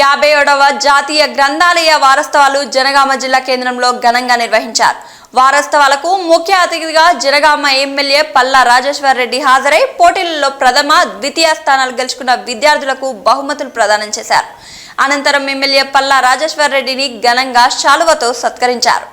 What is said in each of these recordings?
యాభై ఏడవ జాతీయ గ్రంథాలయ వారోత్సవాలు జనగామ జిల్లా కేంద్రంలో ఘనంగా నిర్వహించారు. వారోత్సవాలకు ముఖ్య అతిథిగా జనగామ ఎమ్మెల్యే పల్లా రాజేశ్వర్ రెడ్డి హాజరై పోటీలలో ప్రథమ ద్వితీయ స్థానాలు గెలుచుకున్న విద్యార్థులకు బహుమతులు ప్రదానం చేశారు. అనంతరం ఎమ్మెల్యే పల్లా రాజేశ్వర్ రెడ్డిని ఘనంగా శాలువతో సత్కరించారు.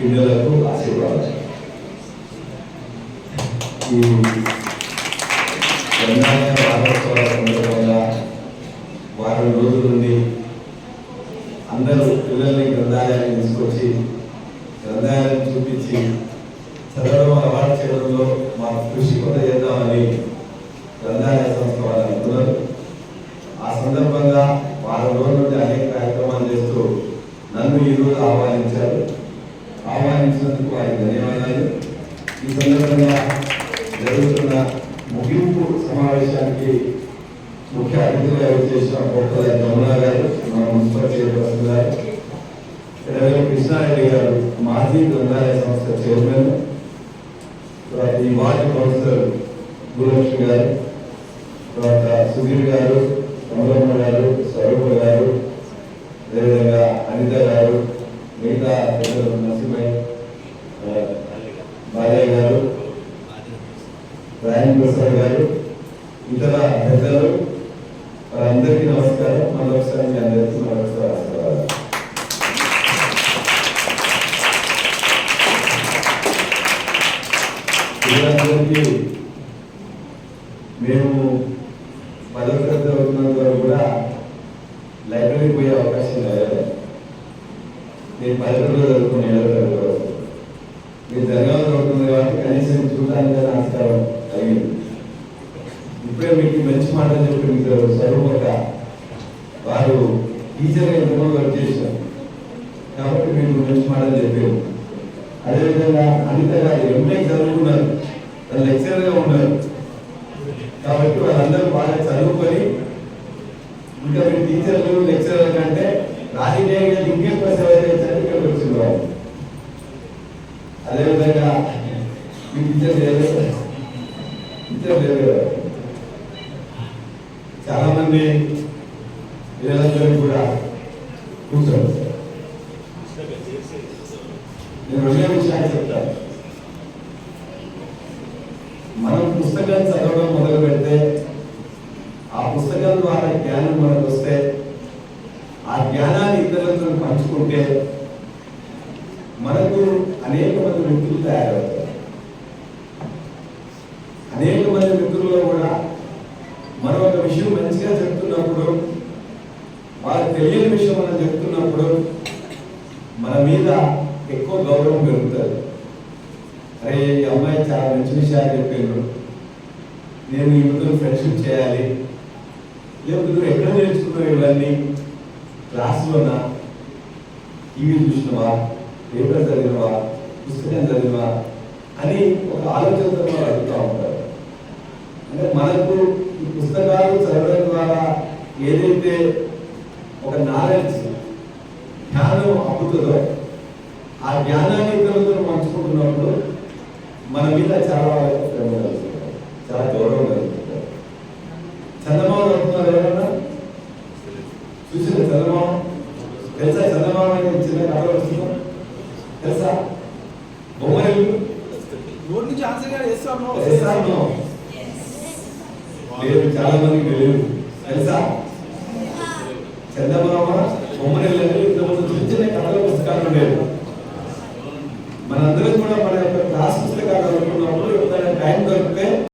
పిల్లలకు ఆశీర్వాదం. ఈ గ్రంథాలయ వారోత్సవాల సందర్భంగా వారం రోజుల నుండి అందరూ పిల్లల్ని గ్రంథాలయాన్ని తీసుకొచ్చి గ్రంథాలయాన్ని చూపించి చదవడం అలవాటు చేయడంలో మా కృషి కొంత చేద్దామని గ్రంథాలయ సంస్థ వాళ్ళు అనుకున్నారు. ఆ సందర్భంగా వారం రోజుల నుండి అనేక కార్యక్రమాలు చేస్తూ నన్ను ఈరోజు ఆహ్వానించారు. ఆహ్వానించినందుకు ఆయన ధన్యవాదాలు. ఈ సందర్భంగా జరుగుతున్న ముగింపు సమావేశానికి ముఖ్య అతిథిగా చేసిన కోటల జమునా గారు మన మున్సిపల్ చైర్పర్సన్ గారు ఎడవేల కృష్ణారెడ్డి గారు మాజీ గ్రంథాలయ సంస్థ చైర్మన్ తర్వాత ఈ వార్డు కౌన్సిలర్ గురులక్ష్మి గారు తర్వాత సుధీర్ గారు కమలమ్మ గారు స్వరూప గారు అదేవిధంగా అనిత గారు మిగతా పెద్దలు నరసింహయ్య ఆ, బాలయ్య గారు రాయన్ గారు ఇతర పెద్దలు అందరికీ నమస్కారం. మరొకసారి మీ అందరికీ నమస్కారం పిల్లలందరికీ మేము పదవ తరగతి చదువుతున్నంత వరకు కూడా లైబ్రరీకి పోయే అవకాశం లేదు. నేను పదకొండులో చదువుకునే ఏడవ తరగతి వరకు. మీరు జరగాలి చదువుతుంది కాబట్టి కనీసం చూడడానికి ఆస్కారం ఇప్పుడే మీకు మంచి మాటలు చెప్పి మీకు స్వరూపక వారు టీచర్గా ఎంతమంది వర్క్ చేశారు. కాబట్టి మీకు మంచి మాటలు చెప్పారు అదేవిధంగా అనిత గారు ఎంఏ చదువుకున్నారు. తను లెక్చరర్గా ఉన్నారు కాబట్టి వాళ్ళందరూ బాగా చదువుకొని ఇంకా మీ టీచర్లు లెక్చరర్ల కంటే రాజకీయంగా ఇంకెక్కువ సేవ చేశారు ఇక్కడ వచ్చింది వాళ్ళు అదేవిధంగా మీ టీచర్ లేదు టీచర్ లేదు కదా. చాలా మంది కూడా నేను రెండే విషయాలు చెప్తాను మనం పుస్తకాలు చదవడం మొదలు పెడితే ఆ పుస్తకాల ద్వారా జ్ఞానం మనకు వస్తే ఆ జ్ఞానాన్ని ఇతరులతో పంచుకుంటే మనకు అనేక మంది వ్యక్తులు తయారవుతారు అనేక మంది మిత్రుల్లో కూడా మనం ఒక విషయం మంచిగా చెప్తున్నప్పుడు వాళ్ళకి తెలియని విషయం మనం చెప్తున్నప్పుడు మన మీద ఎక్కువ గౌరవం పెరుగుతుంది. అరే ఈ అమ్మాయి చాలా మంచి విషయాలు చెప్పిండ్రు నేను ఈమెతో ఫ్రెండ్షిప్ చేయాలి. లేకపోతే నువ్వు ఎక్కడ నేర్చుకున్నావు ఇవన్నీ? క్లాస్లోనా టీవీ చూసినవా? పేపర్ చదివినవా? పుస్తకం చదివినవా? అని ఒక ఆలోచనతో అడుగుతూ ఉంటారు. అంటే మనకు పుస్తకాలు చదవడం ద్వారా ఏదైతే ఒక నాలెడ్జ్ జ్ఞానం అబ్బుతుందో ఆ జ్ఞానాన్ని ఇతరులతో పంచుకుంటున్నప్పుడు మన మీద చాలా ప్రేమ కలుగుతుంది. చాలా గౌరవం కలుగుతుంది. చందమామ అనుకున్నారు ఎవరన్నా? చూసిన చందమామ? తెలుసా చందమామ అనేది చిన్న కథ వస్తుందా? తెలుసా? బొమ్మలు నోటి నుంచి ఆన్సర్ లేదు చాలా మందికి తెలియదు తెలుసా? చందమామ బొమ్మరిల్లని